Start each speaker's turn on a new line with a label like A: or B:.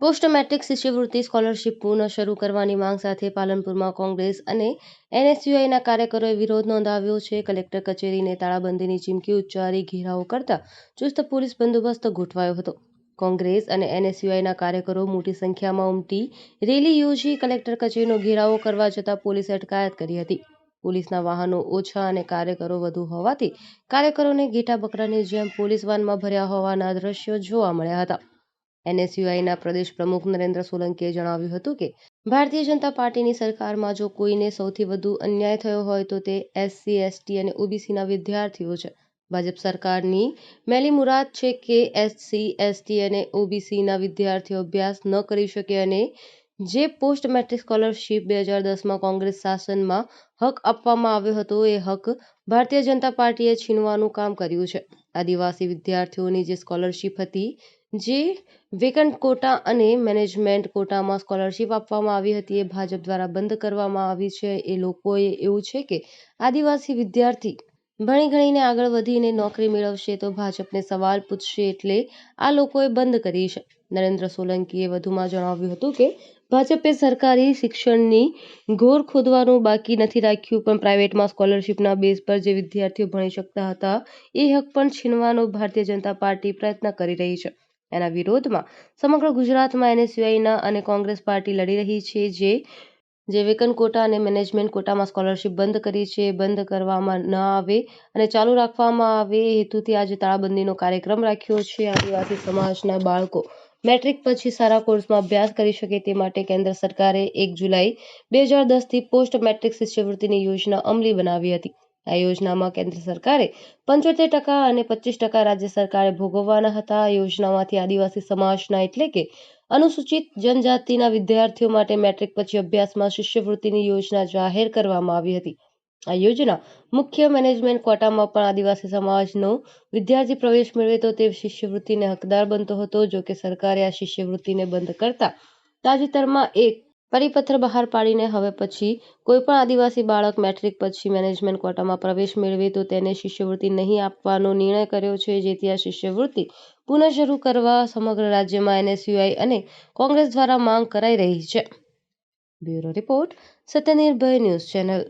A: Post metric શિષ્યવૃત્તિ scholarship પુનઃ શરૂ કરવાની માંગ સાથે પાલનપુરમાં કોંગ્રેસ અને એનએસયુઆઈના કાર્યકરોએ વિરોધ નોંધાવ્યો છે. કલેક્ટર કચેરીને તાળાબંધીની ચીમકી ઉચ્ચારી ઘેરાવો કરતા ચુસ્ત પોલીસ બંદોબસ્ત ગોઠવાયો હતો. કોંગ્રેસ અને એનએસયુઆઈના કાર્યકરો મોટી સંખ્યામાં ઉમટી રેલી યોજી કલેક્ટર કચેરીનો ઘેરાવો કરવા જતાં પોલીસે અટકાયત કરી હતી. પોલીસના વાહનો ઓછા અને કાર્યકરો વધુ હોવાથી કાર્યકરોને ઘેટા બકરાની જેમ પોલીસ વાનમાં ભર્યા હોવાના દ્રશ્યો જોવા મળ્યા હતા. એનએસયુઆઈના પ્રદેશ પ્રમુખ નરેન્દ્ર સોલંકીએ જણાવ્યું હતું કે, ભારતીય જનતા પાર્ટીની સરકારમાં જો કોઈને સૌથી વધુ અન્યાય થયો હોય તો તે એસસી, એસટી અને ઓબીસીના વિદ્યાર્થીઓ છે. ભાજપ સરકારની મેલી મુરાદ છે કે એસસી, એસટી અને ઓબીસીના વિદ્યાર્થીઓ અભ્યાસ ન કરી શકે અને જે પોસ્ટ મેટ્રિક સ્કોલરશીપ બે હજાર દસમાં કોંગ્રેસ શાસનમાં હક આપવામાં આવ્યો હતો એ હક ભારતીય જનતા પાર્ટીએ છીનવાનું કામ કર્યું છે. આદિવાસી વિદ્યાર્થીઓની જે સ્કોલરશીપ હતી જે વેકન્ટ કોટા અને મેનેજમેન્ટ કોટામાં સ્કોલરશીપ આપવામાં આવી હતી. એ ભાજપ દ્વારા બંધ કરવામાં આવી છે. એ લોકોએ એવું છે કે આદિવાસી વિદ્યાર્થી ભણી ગણીને આગળ વધીને નોકરી મેળવશે તો ભાજપને સવાલ પૂછશે એટલે આ લોકોએ બંધ કરી છે. નરેન્દ્ર સોલંકીએ વધુમાં જણાવ્યું હતું કે ભાજપે સરકારી શિક્ષણની ઘોર ખોદવાનું બાકી નથી રાખ્યું, પણ પ્રાઇવેટમાં સ્કોલરશીપના બેઝ પર જે વિદ્યાર્થીઓ ભણી શકતા હતા, એ હક પણ છીનવાનો ભારતીય જનતા પાર્ટી પ્રયત્ન કરી રહી છે. એના વિરોધમાં સમગ્ર ગુજરાતમાં એનએસયુઆઈના અને કોંગ્રેસ પાર્ટી લડી રહી છે, જે જે વેકન કોટા અને મેનેજમેન્ટ કોટામાં સ્કોલરશીપ બંધ કરી છે, બંધ કરવામાં ન આવે અને ચાલુ રાખવામાં આવે હેતુથી આજે તાળાબંધીનો કાર્યક્રમ રાખ્યો છે. આદિવાસી સમાજના બાળકો મેટ્રિક પછી સારા કોર્સમાં અભ્યાસ કરી શકે તે માટે કેન્દ્ર સરકારે એક જુલાઈ બે હજાર દસથી પોસ્ટ મેટ્રિક શિષ્યવૃત્તિની યોજના અમલી બનાવી હતી. આ યોજનામાં કેન્દ્ર સરકારે પંચોતેર ટકા અને પચીસ ટકા રાજ્ય સરકારે ભોગવવાના હતા. યોજનામાંથી આદિવાસી સમાજના એટલે કે અનુસૂચિત જનજાતિના વિદ્યાર્થીઓ માટે મેટ્રિક પછી અભ્યાસમાં શિષ્યવૃત્તિની યોજના જાહેર કરવામાં આવી હતી. આ યોજના મુખ્ય મેનેજમેન્ટ કોટામાં પણ આદિવાસી સમાજનો વિદ્યાર્થી પ્રવેશ મેળવે તો તે શિષ્યવૃત્તિને હકદાર બનતો હતો. જો કે સરકારે આ શિષ્યવૃત્તિને બંધ કરતા તાજેતરમાં એક પરિપત્ર બહાર પાડીને હવે પછી કોઈપણ આદિવાસી બાળક મેટ્રિક પછી મેનેજમેન્ટ કોટામાં પ્રવેશ મેળવે તો તેને શિષ્યવૃત્તિ નહીં આપવાનો નિર્ણય કર્યો છે, જેથી આ શિષ્યવૃત્તિ પુનઃ શરૂ કરવા સમગ્ર રાજ્યમાં એનએસયુઆઈ અને કોંગ્રેસ દ્વારા માંગ કરાઈ રહી છે. Bureau report, Satyanirbhay news channel.